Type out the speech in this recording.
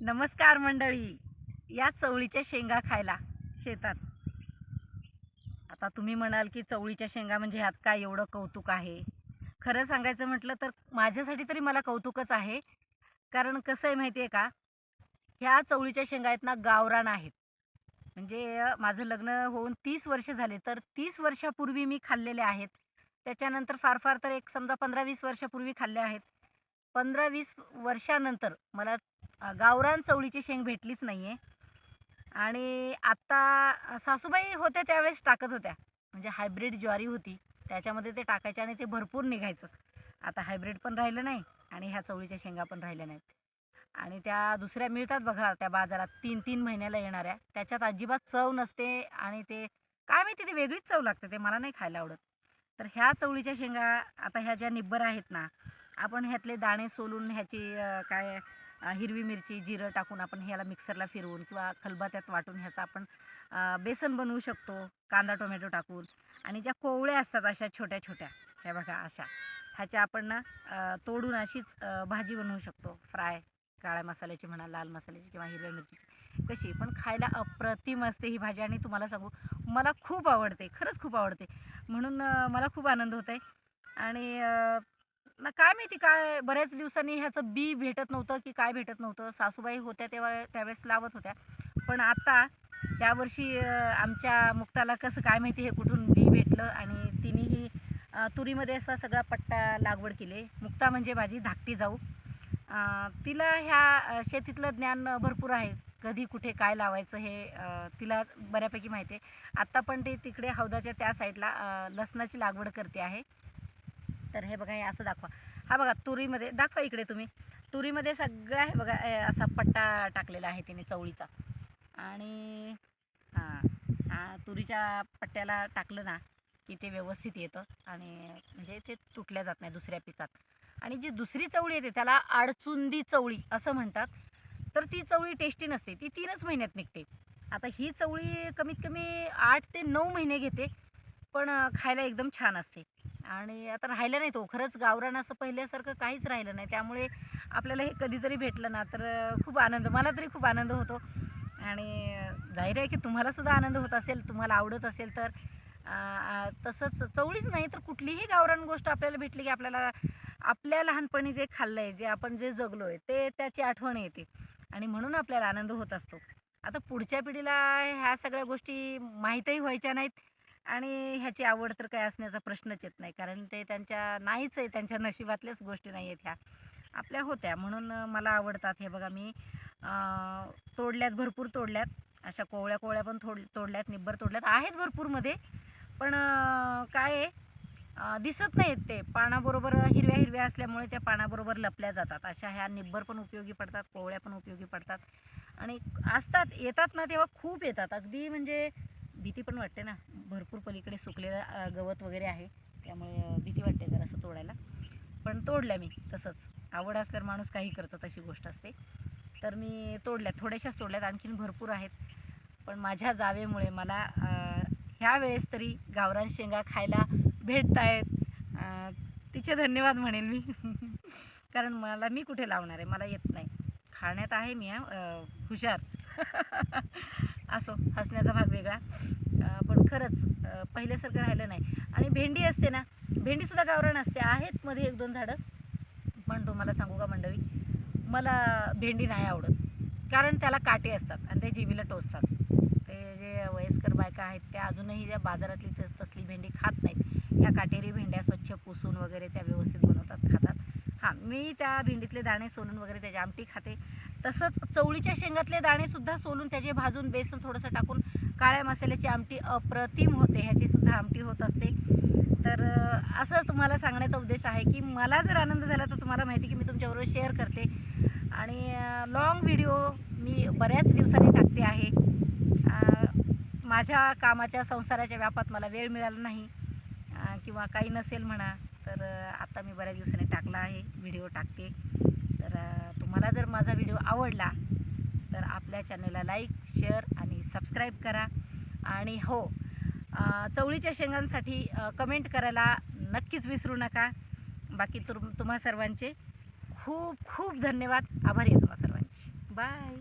नमस्कार मंडळी. या चवळीच्या शेंगा खायला शेतात. आता तुम्ही म्हणाल की चवळीच्या शेंगा म्हणजे ह्यात काय एवढं कौतुक आहे? खरं सांगायचं म्हटलं तर माझ्यासाठी तरी मला कौतुकच आहे. कारण कसं आहे माहिती आहे का? ह्या चवळीच्या शेंगा आहेत ना गावरान आहेत. म्हणजे माझं लग्न होऊन तीस वर्ष झाले. तर तीस वर्षापूर्वी मी खाल्लेले आहेत. त्याच्यानंतर फार फार तर एक समजा पंधरा वीस वर्षापूर्वी खाल्ले आहेत. पंधरा वीस वर्षानंतर मला गावरान चवळीची शेंग भेटलीच नाही आहे आणि आत्ता सासूबाई होत्या त्यावेळेस टाकत होत्या. म्हणजे हायब्रिड ज्वारी होती. त्याच्यामध्ये ते टाकायचे आणि ते भरपूर निघायचं. आता हायब्रिड पण राहिलं नाही आणि ह्या चवळीच्या शेंगा पण राहिल्या नाहीत. आणि त्या दुसऱ्या मिळतात बघा त्या बाजारात तीन तीन महिन्याला येणाऱ्या. त्याच्यात अजिबात चव नसते आणि ते काय माहिती ते वेगळीच चव लागते ते मला नाही खायला आवडत. तर ह्या चवळीच्या शेंगा आता ह्या ज्या निब्बर आहेत ना आपण ह्यातले दाणे सोलून ह्याची काय हिरवी मिरची जिरं टाकून आपण ह्याला मिक्सरला फिरवून किंवा खलबात्यात वाटून ह्याचा आपण बेसन बनवू शकतो कांदा टोमॅटो टाकून. आणि ज्या कोवळ्या असतात अशा छोट्या छोट्या ह्या बघा अशा. ह्याच्या आपण ना तोडून अशीच भाजी बनवू शकतो. फ्राय काळ्या मसाल्याची म्हणा लाल मसाल्याची किंवा हिरव्या मिरचीची. कशी? पण खायला अप्रतिम असते ही भाजी आणि तुम्हाला सांगू मला खूप आवडते खरंच खूप आवडते. म्हणून मला खूप आनंद होत आहे आणि ना काय माहिती काय बऱ्याच दिवसांनी ह्याचं बी भेटत नव्हतं की काय भेटत नव्हतं. सासूबाई होत्या तेव्हा त्यावेळेस लावत होत्या. पण आता यावर्षी आमच्या मुक्ताला कसं काय माहिती हे कुठून बी भेटलं आणि तिनेही तुरीमध्ये असा सगळा पट्टा लागवड केली. मुक्ता म्हणजे माझी धाकटी जाऊ. तिला ह्या शेतीतलं ज्ञान भरपूर आहे. कधी कुठे काय लावायचं हे तिला बऱ्यापैकी माहिती आहे. आत्ता पण ते तिकडे हौदाच्या त्या साईडला लसणाची लागवड करते आहे. तर हे बघा हे असं दाखवा. हा बघा तुरीमध्ये दाखवा इकडे तुम्ही. तुरीमध्ये सगळा हे बघा असा पट्टा टाकलेला आहे तिने चवळीचा. आणि हां तुरीच्या पट्ट्याला टाकलं ना की ते व्यवस्थित येतं आणि म्हणजे ते तुटल्या जात नाही दुसऱ्या पिकात. आणि जी दुसरी चवळी येते त्याला आडचुंदी चवळी असं म्हणतात. तर ती चवळी टेस्टी नसते ती तीनच महिन्यात निघते. आता ही चवळी कमीत कमी आठ ते नऊ महिने घेते पण खायला एकदम छान असते. आणि आता राहिलं नाही तो. खरंच गावरान असं पहिल्यासारखं काहीच राहिलं नाही. त्यामुळे आपल्याला हे कधीतरी भेटलं ना तर खूप आनंद मला तरी खूप आनंद होतो. आणि जाहीर आहे की तुम्हालासुद्धा आनंद होत असेल तुम्हाला आवडत असेल तर तसंच चवळीच नाही तर कुठलीही गावरान गोष्ट आपल्याला भेटली की आपल्याला आपल्या लहानपणी जे खाल्लं आहे जे आपण जे जगलो आहे ते त्याची आठवण येते. आणि म्हणून आपल्याला आनंद होत असतो. आता पुढच्या पिढीला ह्या सगळ्या गोष्टी माहीतही व्हायच्या नाहीत. आणि ह्याची आवड तर काय असण्याचा प्रश्नच येत नाही. कारण ते त्यांच्या नाहीच आहे त्यांच्या नशिबातल्याच गोष्टी नाही आहेत ह्या. आपल्या होत्या. म्हणून मला आवडतात हे बघा मी तोडल्यात भरपूर तोडल्यात. अशा कोवळ्या कोवळ्या पण थोड तोडल्यात निब्बर तोडल्यात. आहेत भरपूरमध्ये. पण काय आहे दिसत नाहीत ते. पानाबरोबर हिरव्या हिरव्या असल्यामुळे त्या पानाबरोबर लपल्या जातात. अशा ह्या निब्बर पण उपयोगी पडतात कोवळ्या पण उपयोगी पडतात. आणि असतात येतात ना तेव्हा खूप येतात. अगदी म्हणजे भीती पण वाटते ना. भरपूर पलीकडे सुकलेलं गवत वगैरे आहे. त्यामुळे भीती वाटते जरासं तोडायला. पण तोडल्या मी तसंच. आवड असल्यावर माणूस काही करतं तशी गोष्ट असते. तर मी तोडल्या थोड्याशाच तोडल्यात. आणखीन भरपूर आहेत. पण माझ्या जावेमुळे मला ह्या वेळेस तरी गावरान शेंगा खायला भेटत आहेत तिचे धन्यवाद म्हणेन मी. कारण मला मी कुठे लावणार आहे? मला येत नाही. खाण्यात आहे मी हा, हुशार. असो हसण्याचा भाग वेगळा. पण खरंच पहिल्यासारखं राहिलं नाही. आणि भेंडी असते ना भेंडीसुद्धा गावरान असते. आहेत मध्ये एक दोन झाडं. पण तुम्हाला सांगू का मंडळी मला भेंडी नाही आवडत. कारण त्याला काटे असतात आणि ते जिभेला टोचतात. ते जे वयस्कर बायका आहेत त्या अजूनही त्या बाजारातली तस- तसली भेंडी खात नाहीत. ह्या काटेरी भेंड्या स्वच्छ पुसून वगैरे त्या व्यवस्थित बनवतात खातात. हां मी त्या भेंडीतले दाणे सोलून वगैरे त्याची आमटी खाते. तसंच चवळीच्या शेंगातले दाणेसुद्धा सोलून त्याचे भाजून बेसन थोडंसं टाकून काळ्या मसाल्याची आमटी अप्रतिम होते ह्याची सुद्धा आमटी होत असते. तर असं तुम्हाला सांगण्याचा उद्देश आहे की मला जर आनंद झाला तर तुम्हाला माहिती की मी तुमच्याबरोबर शेअर करते. आणि लॉंग व्हिडिओ मी बऱ्याच दिवसांनी टाकते आहे. माझ्या कामाच्या संसाराच्या व्यापात मला वेळ मिळाला नाही. किंवा काही नसेल म्हणा. तर आता मी बऱ्याच दिवसांनी टाकला आहे व्हिडिओ टाकते. तर तुम्हाला जर माझा व्हिडिओ आवडला तर आपल्या चॅनलला लाईक शेअर आणि सबस्क्राईब करा. आणि हो चवळीच्या शेंगांसाठी कमेंट करायला नक्कीच विसरू नका. बाकी तुम तुम्हा सर्वांचे खूप खूप धन्यवाद. आभारी आहे तुम्हा सर्वांचे. बाय.